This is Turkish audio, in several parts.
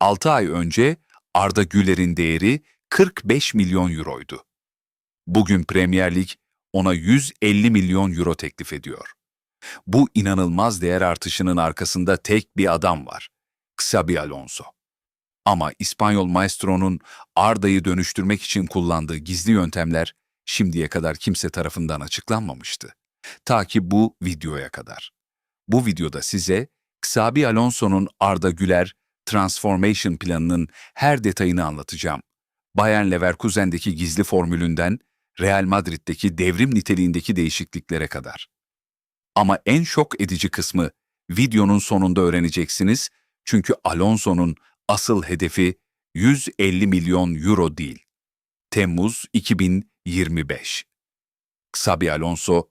6 ay önce Arda Güler'in değeri 45 milyon euroydu. Bugün Premier Lig ona 150 milyon euro teklif ediyor. Bu inanılmaz değer artışının arkasında tek bir adam var. Xabi Alonso. Ama İspanyol maestro'nun Arda'yı dönüştürmek için kullandığı gizli yöntemler şimdiye kadar kimse tarafından açıklanmamıştı. Ta ki bu videoya kadar. Bu videoda size Xabi Alonso'nun Arda Güler Transformation planının her detayını anlatacağım. Bayern Leverkusen'deki gizli formülünden Real Madrid'deki devrim niteliğindeki değişikliklere kadar. Ama en şok edici kısmı videonun sonunda öğreneceksiniz çünkü Alonso'nun asıl hedefi 150 milyon euro değil. Temmuz 2025. Xabi Alonso,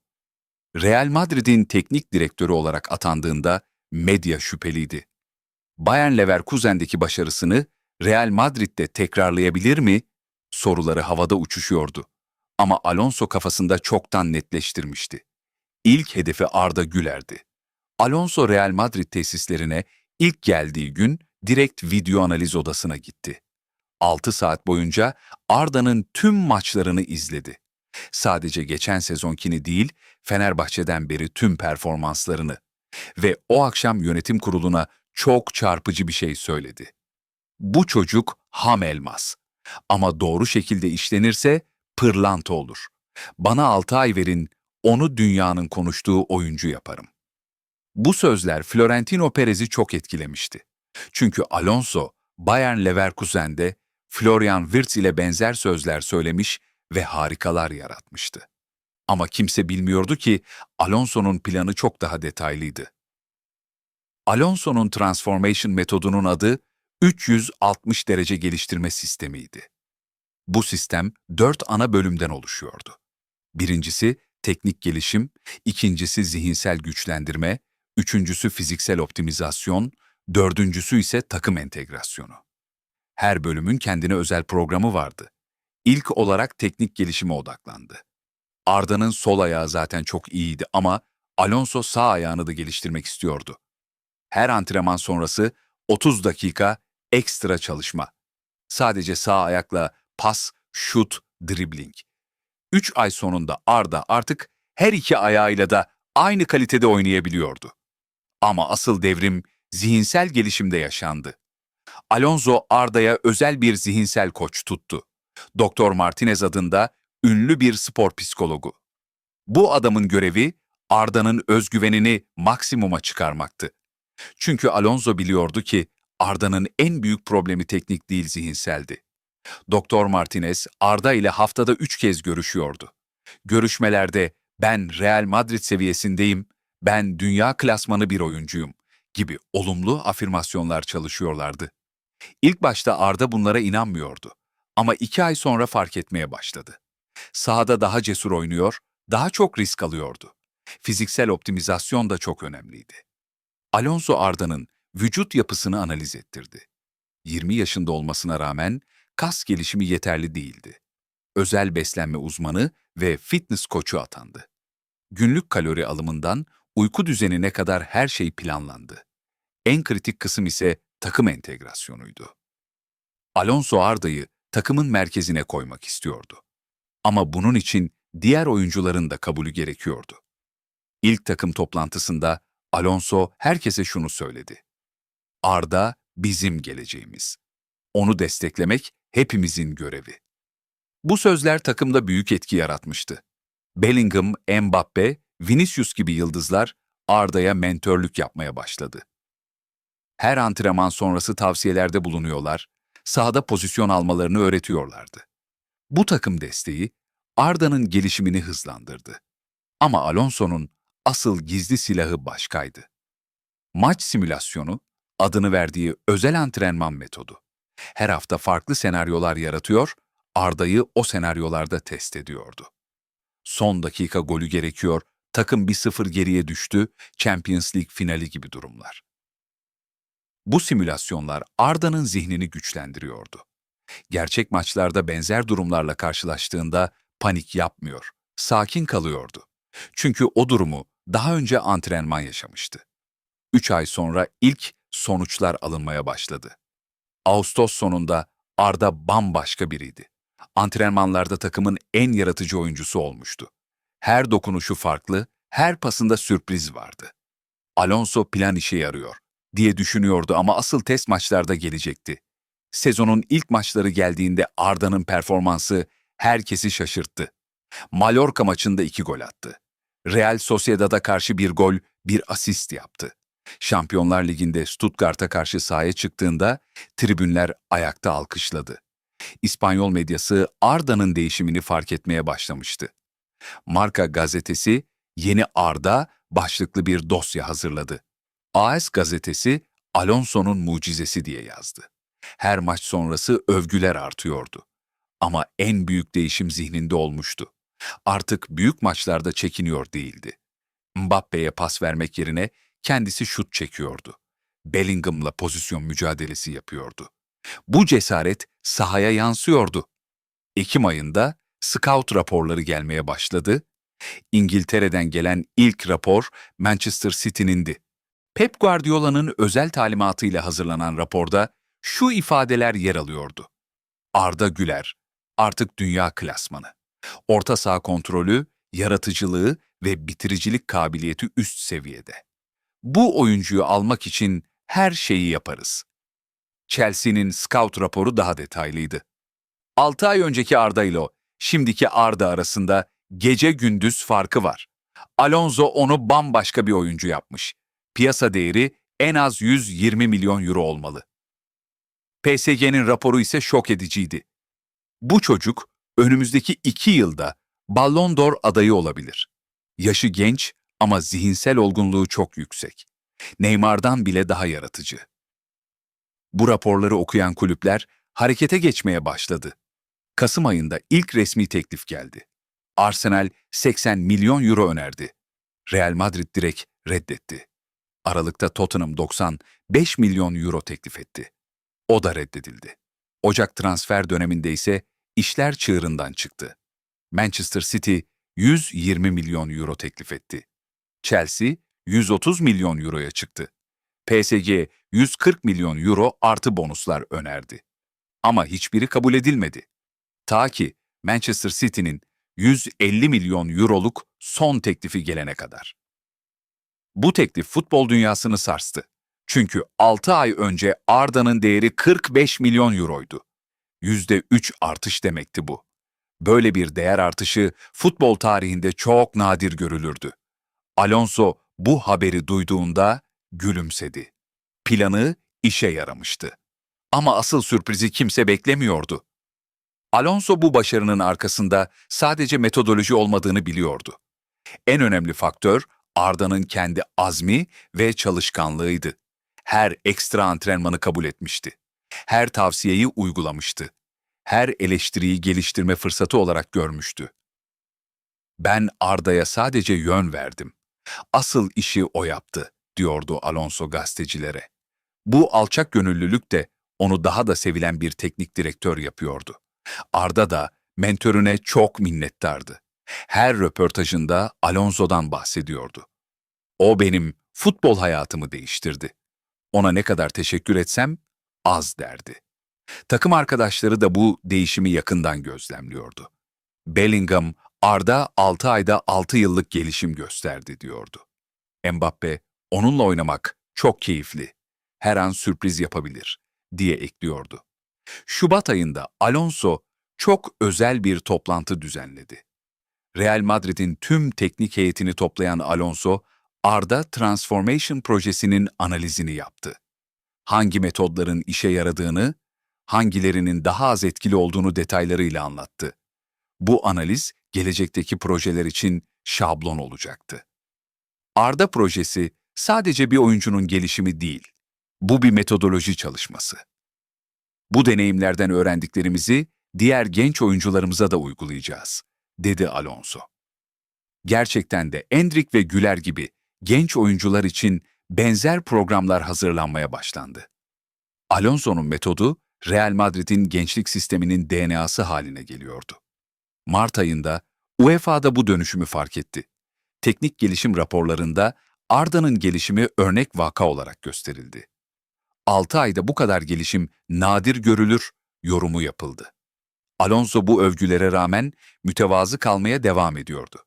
Real Madrid'in teknik direktörü olarak atandığında medya şüpheliydi. Bayern Leverkusen'deki başarısını Real Madrid'de tekrarlayabilir mi? Soruları havada uçuşuyordu. Ama Alonso kafasında çoktan netleştirmişti. İlk hedefi Arda Güler'di. Alonso Real Madrid tesislerine ilk geldiği gün direkt video analiz odasına gitti. 6 saat boyunca Arda'nın tüm maçlarını izledi. Sadece geçen sezonkini değil, Fenerbahçe'den beri tüm performanslarını. Ve o akşam yönetim kuruluna çok çarpıcı bir şey söyledi. Bu çocuk ham elmas. Ama doğru şekilde işlenirse pırlanta olur. Bana 6 ay verin, onu dünyanın konuştuğu oyuncu yaparım. Bu sözler Florentino Perez'i çok etkilemişti. Çünkü Alonso, Bayern Leverkusen'de Florian Wirtz ile benzer sözler söylemiş ve harikalar yaratmıştı. Ama kimse bilmiyordu ki Alonso'nun planı çok daha detaylıydı. Alonso'nun transformation metodunun adı 360 derece geliştirme sistemiydi. Bu sistem dört ana bölümden oluşuyordu. Birincisi teknik gelişim, ikincisi zihinsel güçlendirme, üçüncüsü fiziksel optimizasyon, dördüncüsü ise takım entegrasyonu. Her bölümün kendine özel programı vardı. İlk olarak teknik gelişime odaklandı. Arda'nın sol ayağı zaten çok iyiydi ama Alonso sağ ayağını da geliştirmek istiyordu. Her antrenman sonrası 30 dakika ekstra çalışma. Sadece sağ ayakla pas, şut, dribbling. 3 ay sonunda Arda artık her iki ayağıyla da aynı kalitede oynayabiliyordu. Ama asıl devrim zihinsel gelişimde yaşandı. Alonso Arda'ya özel bir zihinsel koç tuttu. Doktor Martinez adında ünlü bir spor psikologu. Bu adamın görevi Arda'nın özgüvenini maksimuma çıkarmaktı. Çünkü Alonso biliyordu ki Arda'nın en büyük problemi teknik değil zihinseldi. Doktor Martinez Arda ile haftada üç kez görüşüyordu. Görüşmelerde ben Real Madrid seviyesindeyim, ben dünya klasmanı bir oyuncuyum gibi olumlu afirmasyonlar çalışıyorlardı. İlk başta Arda bunlara inanmıyordu ama iki ay sonra fark etmeye başladı. Sahada daha cesur oynuyor, daha çok risk alıyordu. Fiziksel optimizasyon da çok önemliydi. Alonso Arda'nın vücut yapısını analiz ettirdi. 20 yaşında olmasına rağmen kas gelişimi yeterli değildi. Özel beslenme uzmanı ve fitness koçu atandı. Günlük kalori alımından uyku düzenine kadar her şey planlandı. En kritik kısım ise takım entegrasyonuydu. Alonso Arda'yı takımın merkezine koymak istiyordu. Ama bunun için diğer oyuncuların da kabulü gerekiyordu. İlk takım toplantısında Alonso herkese şunu söyledi. Arda bizim geleceğimiz. Onu desteklemek hepimizin görevi. Bu sözler takımda büyük etki yaratmıştı. Bellingham, Mbappe, Vinicius gibi yıldızlar Arda'ya mentörlük yapmaya başladı. Her antrenman sonrası tavsiyelerde bulunuyorlar, sahada pozisyon almalarını öğretiyorlardı. Bu takım desteği Arda'nın gelişimini hızlandırdı. Ama Alonso'nun asıl gizli silahı başkaydı. Maç simülasyonu, adını verdiği özel antrenman metodu. Her hafta farklı senaryolar yaratıyor, Arda'yı o senaryolarda test ediyordu. Son dakika golü gerekiyor, takım 1-0 geriye düştü, Champions League finali gibi durumlar. Bu simülasyonlar Arda'nın zihnini güçlendiriyordu. Gerçek maçlarda benzer durumlarla karşılaştığında panik yapmıyor, sakin kalıyordu. Çünkü o durumu daha önce antrenman yaşamıştı. Üç ay sonra ilk sonuçlar alınmaya başladı. Ağustos sonunda Arda bambaşka biriydi. Antrenmanlarda takımın en yaratıcı oyuncusu olmuştu. Her dokunuşu farklı, her pasında sürpriz vardı. Alonso plan işe yarıyor diye düşünüyordu ama asıl test maçlarda gelecekti. Sezonun ilk maçları geldiğinde Arda'nın performansı herkesi şaşırttı. Mallorca maçında iki gol attı. Real Sociedad'a karşı bir gol, bir asist yaptı. Şampiyonlar Ligi'nde Stuttgart'a karşı sahaya çıktığında tribünler ayakta alkışladı. İspanyol medyası Arda'nın değişimini fark etmeye başlamıştı. Marka gazetesi Yeni Arda başlıklı bir dosya hazırladı. AS gazetesi Alonso'nun mucizesi diye yazdı. Her maç sonrası övgüler artıyordu. Ama en büyük değişim zihninde olmuştu. Artık büyük maçlarda çekiniyor değildi. Mbappe'ye pas vermek yerine kendisi şut çekiyordu. Bellingham'la pozisyon mücadelesi yapıyordu. Bu cesaret sahaya yansıyordu. Ekim ayında scout raporları gelmeye başladı. İngiltere'den gelen ilk rapor Manchester City'nindi. Pep Guardiola'nın özel talimatıyla hazırlanan raporda şu ifadeler yer alıyordu. Arda Güler, artık dünya klasmanı. Orta saha kontrolü, yaratıcılığı ve bitiricilik kabiliyeti üst seviyede. Bu oyuncuyu almak için her şeyi yaparız. Chelsea'nin scout raporu daha detaylıydı. 6 ay önceki Arda ile şimdiki Arda arasında gece gündüz farkı var. Alonso onu bambaşka bir oyuncu yapmış. Piyasa değeri en az 120 milyon euro olmalı. PSG'nin raporu ise şok ediciydi. Bu çocuk önümüzdeki iki yılda Ballon d'Or adayı olabilir. Yaşı genç ama zihinsel olgunluğu çok yüksek. Neymar'dan bile daha yaratıcı. Bu raporları okuyan kulüpler harekete geçmeye başladı. Kasım ayında ilk resmi teklif geldi. Arsenal 80 milyon euro önerdi. Real Madrid direkt reddetti. Aralıkta Tottenham 95 milyon euro teklif etti. O da reddedildi. Ocak transfer döneminde ise işler çığırından çıktı. Manchester City 120 milyon euro teklif etti. Chelsea 130 milyon euroya çıktı. PSG 140 milyon euro artı bonuslar önerdi. Ama hiçbiri kabul edilmedi. Ta ki Manchester City'nin 150 milyon euroluk son teklifi gelene kadar. Bu teklif futbol dünyasını sarstı. Çünkü 6 ay önce Arda'nın değeri 45 milyon euroydu. %3 artış demekti bu. Böyle bir değer artışı futbol tarihinde çok nadir görülürdü. Alonso bu haberi duyduğunda gülümsedi. Planı işe yaramıştı. Ama asıl sürprizi kimse beklemiyordu. Alonso bu başarının arkasında sadece metodoloji olmadığını biliyordu. En önemli faktör Arda'nın kendi azmi ve çalışkanlığıydı. Her ekstra antrenmanı kabul etmişti. Her tavsiyeyi uygulamıştı. Her eleştiriyi geliştirme fırsatı olarak görmüştü. Ben Arda'ya sadece yön verdim. Asıl işi o yaptı, diyordu Alonso gazetecilere. Bu alçak gönüllülük de onu daha da sevilen bir teknik direktör yapıyordu. Arda da mentörüne çok minnettardı. Her röportajında Alonso'dan bahsediyordu. O benim futbol hayatımı değiştirdi. Ona ne kadar teşekkür etsem az derdi. Takım arkadaşları da bu değişimi yakından gözlemliyordu. Bellingham, Arda 6 ayda 6 yıllık gelişim gösterdi diyordu. Mbappe, onunla oynamak çok keyifli, her an sürpriz yapabilir diye ekliyordu. Şubat ayında Alonso çok özel bir toplantı düzenledi. Real Madrid'in tüm teknik heyetini toplayan Alonso, Arda Transformation projesinin analizini yaptı. Hangi metodların işe yaradığını, hangilerinin daha az etkili olduğunu detaylarıyla anlattı. Bu analiz gelecekteki projeler için şablon olacaktı. Arda projesi sadece bir oyuncunun gelişimi değil, bu bir metodoloji çalışması. Bu deneyimlerden öğrendiklerimizi diğer genç oyuncularımıza da uygulayacağız, dedi Alonso. Gerçekten de Endrik ve Güler gibi genç oyuncular için benzer programlar hazırlanmaya başlandı. Alonso'nun metodu Real Madrid'in gençlik sisteminin DNA'sı haline geliyordu. Mart ayında UEFA'da bu dönüşümü fark etti. Teknik gelişim raporlarında Arda'nın gelişimi örnek vaka olarak gösterildi. 6 ayda bu kadar gelişim nadir görülür yorumu yapıldı. Alonso bu övgülere rağmen mütevazı kalmaya devam ediyordu.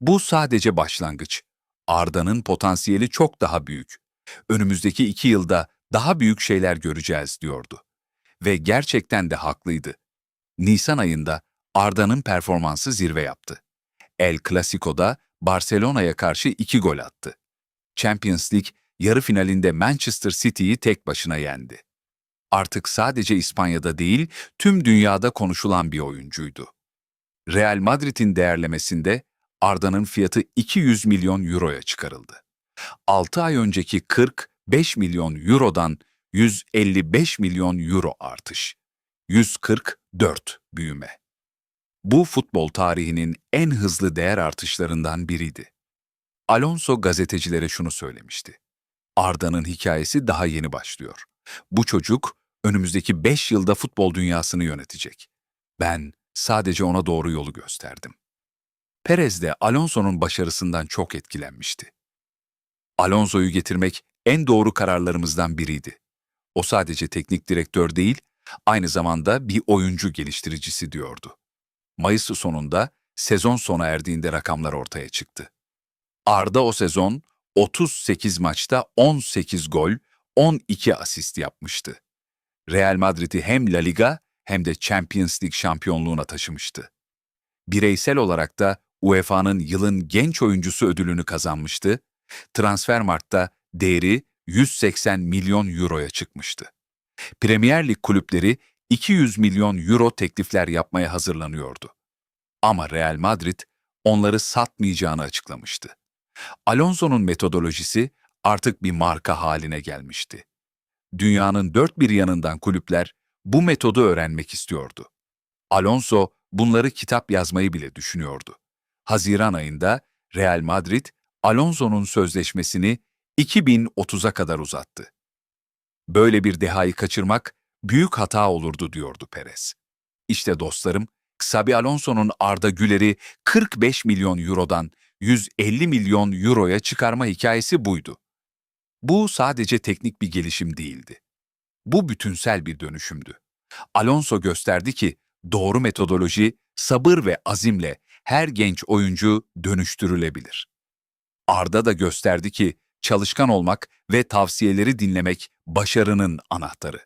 Bu sadece başlangıç. Arda'nın potansiyeli çok daha büyük. Önümüzdeki iki yılda daha büyük şeyler göreceğiz diyordu. Ve gerçekten de haklıydı. Nisan ayında Arda'nın performansı zirve yaptı. El Clasico'da Barcelona'ya karşı iki gol attı. Champions League yarı finalinde Manchester City'yi tek başına yendi. Artık sadece İspanya'da değil, tüm dünyada konuşulan bir oyuncuydu. Real Madrid'in değerlemesinde Arda'nın fiyatı 200 milyon euroya çıkarıldı. 6 ay önceki 45 milyon eurodan 155 milyon euro artış. 144 büyüme. Bu futbol tarihinin en hızlı değer artışlarından biriydi. Alonso gazetecilere şunu söylemişti. Arda'nın hikayesi daha yeni başlıyor. Bu çocuk önümüzdeki 5 yılda futbol dünyasını yönetecek. Ben sadece ona doğru yolu gösterdim. Perez de Alonso'nun başarısından çok etkilenmişti. Alonso'yu getirmek en doğru kararlarımızdan biriydi. O sadece teknik direktör değil, aynı zamanda bir oyuncu geliştiricisi diyordu. Mayıs sonunda sezon sona erdiğinde rakamlar ortaya çıktı. Arda o sezon 38 maçta 18 gol, 12 asist yapmıştı. Real Madrid'i hem La Liga hem de Champions League şampiyonluğuna taşımıştı. Bireysel olarak da UEFA'nın yılın genç oyuncusu ödülünü kazanmıştı. Transfermarkt'ta değeri 180 milyon euroya çıkmıştı. Premier Lig kulüpleri 200 milyon euro teklifler yapmaya hazırlanıyordu. Ama Real Madrid onları satmayacağını açıklamıştı. Alonso'nun metodolojisi artık bir marka haline gelmişti. Dünyanın dört bir yanından kulüpler bu metodu öğrenmek istiyordu. Alonso bunları kitap yazmayı bile düşünüyordu. Haziran ayında Real Madrid, Alonso'nun sözleşmesini 2030'a kadar uzattı. Böyle bir dehayı kaçırmak büyük hata olurdu diyordu Perez. İşte dostlarım, Xabi Alonso'nun Arda Güler'i 45 milyon eurodan 150 milyon euroya çıkarma hikayesi buydu. Bu sadece teknik bir gelişim değildi. Bu bütünsel bir dönüşümdü. Alonso gösterdi ki doğru metodoloji, sabır ve azimle her genç oyuncu dönüştürülebilir. Arda da gösterdi ki çalışkan olmak ve tavsiyeleri dinlemek başarının anahtarı.